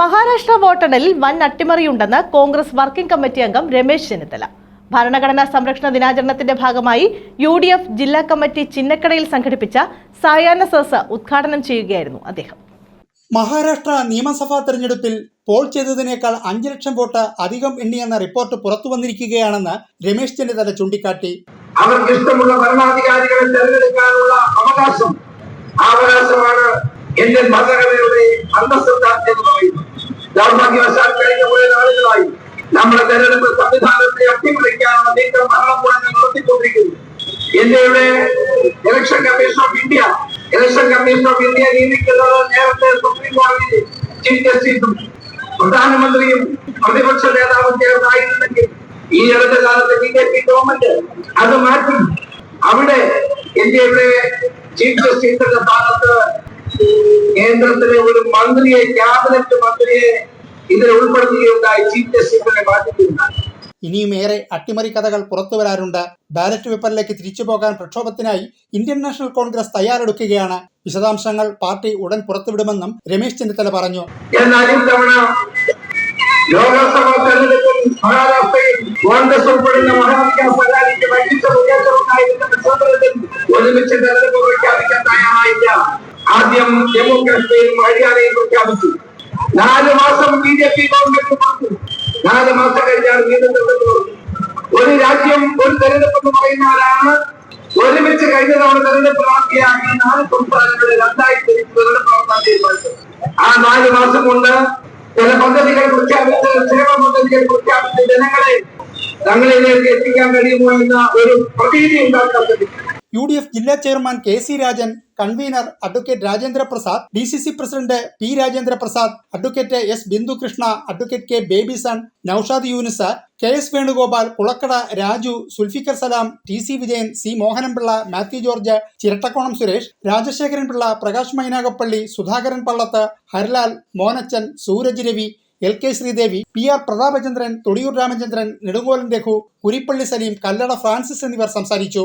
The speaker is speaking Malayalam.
മഹാരാഷ്ട്ര വോട്ടെണ്ണലിൽ വൻ അട്ടിമറിയുണ്ടെന്ന് കോൺഗ്രസ് വർക്കിംഗ് കമ്മിറ്റി അംഗം രമേശ് ചെന്നിത്തല. ഭരണഘടനാ സംരക്ഷണ ദിനാചരണത്തിന്റെ ഭാഗമായി യു ഡി എഫ് ജില്ലാ കമ്മിറ്റി ചിന്നക്കടയിൽ സംഘടിപ്പിച്ച സായാഹ്ന സദസ് ഉദ്ഘാടനം ചെയ്യുകയായിരുന്നു അദ്ദേഹം. മഹാരാഷ്ട്ര നിയമസഭാ തെരഞ്ഞെടുപ്പിൽ പോൾ ചെയ്തതിനേക്കാൾ അഞ്ചു ലക്ഷം വോട്ട് അധികം എണ്ണിയെന്ന റിപ്പോർട്ട് പുറത്തു വന്നിരിക്കുകയാണെന്ന് രമേശ് ചെന്നിത്തല ചൂണ്ടിക്കാട്ടി. അവർക്ക് ഇഷ്ടമുള്ള ഭരണാധികാരികളെ തെരഞ്ഞെടുക്കാനുള്ള അവകാശം. അവകാശമാണ് ഇന്ത്യൻ ഭരണഘടനയുടെ അന്തസ്സത്താൻ എന്ന് പറയുന്നത് ദൗർഭാഗ്യവശാൽ കഴിഞ്ഞ കുറെ നാളുകളായി നമ്മുടെ തെരഞ്ഞെടുപ്പ് സംവിധാനത്തെ അട്ടിമറിക്കാനുള്ള നീക്കം ഭരണകൂടങ്ങൾ നടത്തിക്കൊണ്ടിരിക്കുന്നു. ഇന്ത്യയുടെ election commission of India election commission of India നിയമിക്കുന്നത് നേരത്തെ സുപ്രീം കോടതി ചീഫ് ജസ്റ്റിസും പ്രധാനമന്ത്രിയും പ്രതിപക്ഷ നേതാവും ചേർന്നായിരുന്നെങ്കിൽ ഈ അടുത്ത കാലത്ത് ബി ജെ പി ഗവൺമെന്റ് അത് മാറ്റി. അവിടെ ഇന്ത്യയുടെ ചീഫ് ജസ്റ്റിസിന്റെ സ്ഥാനത്ത് കേന്ദ്രത്തിലെ ഒരു മന്ത്രിയെ ക്യാബിനറ്റ് മന്ത്രിയെ ഇതിൽ ഉൾപ്പെടുത്തുകയുണ്ടായി ചീഫ് ജസ്റ്റിസിനെ മാറ്റുകയുണ്ടായി ഇനിയും ഏറെ അട്ടിമറി കഥകൾ പുറത്തു വരാറുണ്ട്. ബാലറ്റ് പേപ്പറിലേക്ക് തിരിച്ചു പോകാൻ പ്രക്ഷോഭത്തിനായി ഇന്ത്യൻ നാഷണൽ കോൺഗ്രസ് തയ്യാറെടുക്കുകയാണ്. വിശദാംശങ്ങൾ പാർട്ടി ഉടൻ പുറത്തുവിടുമെന്നും രമേശ് ചെന്നിത്തല പറഞ്ഞു. എന്നാൽ ഇത്തവണ ലോകസഭാ തെരഞ്ഞെടുപ്പിൽ മഹാരാഷ്ട്രയിൽ കോൺഗ്രസ് ഉൾപ്പെടുന്ന മഹാവികാസ് അഘാഡിക്ക് വൈകിട്ട് മുന്നേറ്റമുണ്ടായിരുന്ന പശ്ചാത്തലത്തിൽ ഒരുമിച്ച് തെരഞ്ഞെടുപ്പ് പ്രഖ്യാപിക്കാൻ തയ്യാറായില്ല. ആദ്യം ജമ്മു കാശ്മീരും ഹരിയാനയും പ്രഖ്യാപിച്ചു. നാല് മാസം നാല് മാസം കഴിഞ്ഞാണ് വീണ്ടും ഒരു രാജ്യം ഒരു തെരഞ്ഞെടുപ്പ് എന്ന് പറയുന്നവരാണ് ഒരുമിച്ച് കഴിഞ്ഞ തവണ തെരഞ്ഞെടുപ്പ് നടത്തിയ നാല് സംസ്ഥാനങ്ങളിൽ രണ്ടായി തെരഞ്ഞെടുപ്പ് ആ നാല് മാസം കൊണ്ട് ചില പദ്ധതികൾ പ്രഖ്യാപിച്ച് ക്ഷേമ പദ്ധതികൾ പ്രഖ്യാപിച്ച് ജനങ്ങളെ തങ്ങളിലേക്ക് എത്തിക്കാൻ കഴിയുമോ എന്ന ഒരു പ്രതീതി ഉണ്ടാക്കാൻ ശ്രമിക്കും യു ഡി എഫ് ജില്ലാ chairman K C Rajan convener advocate Rajendra Prasad D C C president P Rajendra Prasad advocate S Bindukrishna advocate K Babyson Naushad Yunisa K S Venugopal Kulakkada Raju Zulfikar Salam T C Vijayan C Mohananpillai Mathew George Chirattakonam Suresh Rajasekharan Pillai Prakash Mynagappally Sudhakaran Pallath Harilal Monachan Sooraj Ravi L K Sreedevi P R Prathapachandran Thodiyoor Ramachandran Nedumkolan Raghu Kurippally Saleem Kallada Francis എന്നിവർ സംസാരിച്ചു.